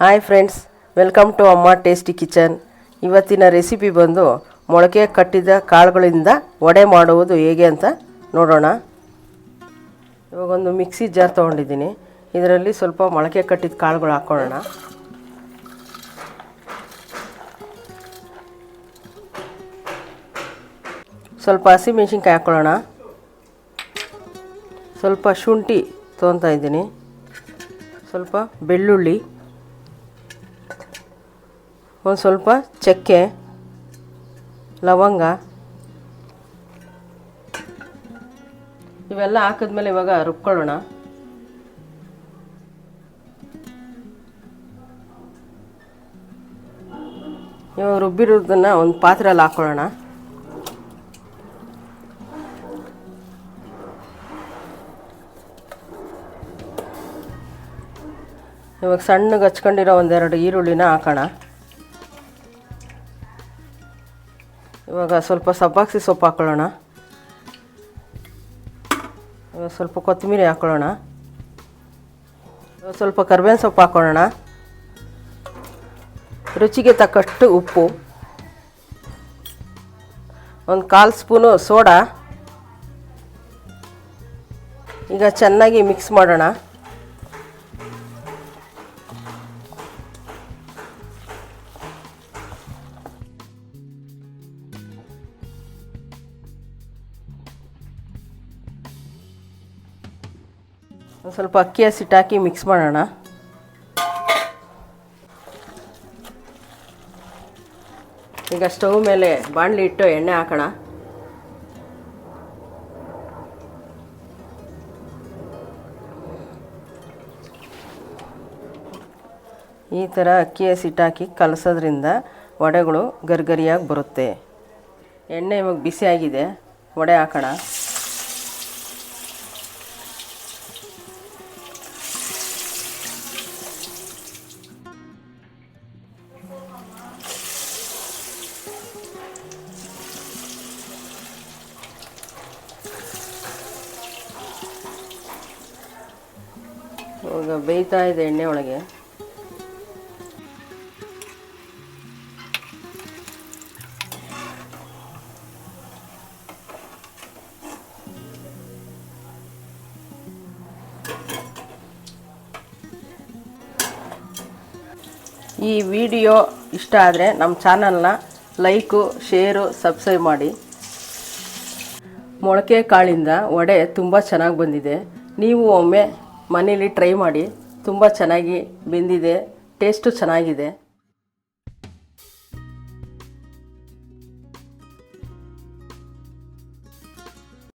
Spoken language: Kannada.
Hi friends welcome to Amma tasty kitchen ಇವತ್ತಿನ ರೆಸಿಪಿ ಬಂದು ಮೊಳಕೆ ಕಟ್ಟಿದ ಕಾಳುಗಳಿಂದ ವಡೆ ಮಾಡುವುದು ಹೇಗೆ ಅಂತ ನೋಡೋಣ. ಇವಾಗ ಒಂದು ಮಿಕ್ಸಿ ಜಾರ್ ತೊಗೊಂಡಿದ್ದೀನಿ. ಇದರಲ್ಲಿ ಸ್ವಲ್ಪ ಮೊಳಕೆ ಕಟ್ಟಿದ ಕಾಳುಗಳು ಹಾಕ್ಕೊಳ್ಳೋಣ ಸ್ವಲ್ಪ ಹಸಿಮೆಣ್ಸಿನ್ಕಾಯಿ ಹಾಕ್ಕೊಳ್ಳೋಣ ಸ್ವಲ್ಪ ಶುಂಠಿ ತೊಗೊತಾ ಇದ್ದೀನಿ. ಸ್ವಲ್ಪ ಬೆಳ್ಳುಳ್ಳಿ. ಒಂದು ಸ್ವಲ್ಪ ಚಕ್ಕೆ, ಲವಂಗ, ಇವೆಲ್ಲ ಹಾಕಿದ್ಮೇಲೆ ಇವಾಗ ರುಬ್ಕೊಳ್ಳೋಣ. ಇವಾಗ ರುಬ್ಬಿರೋದನ್ನು ಒಂದು ಪಾತ್ರೆಯಲ್ಲಿ ಹಾಕ್ಕೊಳ್ಳೋಣ ಇವಾಗ ಸಣ್ಣಗೆ ಹಚ್ಕೊಂಡಿರೋ ಒಂದೆರಡು ಈರುಳ್ಳಿನ ಹಾಕೋಣ. ಇವಾಗ ಸ್ವಲ್ಪ ಸಬ್ಬಾಕ್ಸಿ ಸೊಪ್ಪು ಹಾಕೊಳ್ಳೋಣ. ಇವಾಗ ಸ್ವಲ್ಪ ಕೊತ್ತಂಬರಿ ಹಾಕೊಳ್ಳೋಣ. ಸ್ವಲ್ಪ ಕರ್ಬೇವಿನ ಸೊಪ್ಪು ಹಾಕೊಳ್ಳೋಣ. ರುಚಿಗೆ ತಕ್ಕಷ್ಟು ಉಪ್ಪು. ಒಂದು ಕಾಲು ಸ್ಪೂನು ಸೋಡಾ. ಈಗ ಚೆನ್ನಾಗಿ ಮಿಕ್ಸ್ ಮಾಡೋಣ. ಸ್ವಲ್ಪ ಅಕ್ಕಿ ಹಸಿಟ್ಟಾಕಿ ಮಿಕ್ಸ್ ಮಾಡೋಣ. ಈಗ ಸ್ಟವ್ ಮೇಲೆ ಬಾಣಲಿ ಇಟ್ಟು ಎಣ್ಣೆ ಹಾಕೋಣ. ಈ ಥರ ಅಕ್ಕಿ ಹಸಿಟ್ಟಾಕಿ ಕಲಸೋದ್ರಿಂದ ವಡೆಗಳು ಗರ್ಗರಿಯಾಗಿ ಬರುತ್ತೆ. ಎಣ್ಣೆ ಇವಾಗ ಬಿಸಿಯಾಗಿದೆ ವಡೆ ಹಾಕೋಣ. ಇವಾಗ ಬೇಯ್ತಾ ಇದೆ ಎಣ್ಣೆ ಒಳಗೆ. ಈ ವಿಡಿಯೋ ಇಷ್ಟ ಆದರೆ ನಮ್ಮ ಚಾನಲ್ನ ಲೈಕು, ಶೇರು, ಸಬ್ಸ್ಕ್ರೈಬ್ ಮಾಡಿ. ಮೊಳಕೆ ಕಾಳಿಂದ ವಡೆ ತುಂಬ ಚೆನ್ನಾಗಿ ಬಂದಿದೆ. ನೀವು ಒಮ್ಮೆ ಮನೇಲಿ ಟ್ರೈ ಮಾಡಿ ತುಂಬ ಚೆನ್ನಾಗಿ ಬೆಂದಿದೆ ಟೇಸ್ಟು ಚೆನ್ನಾಗಿದೆ.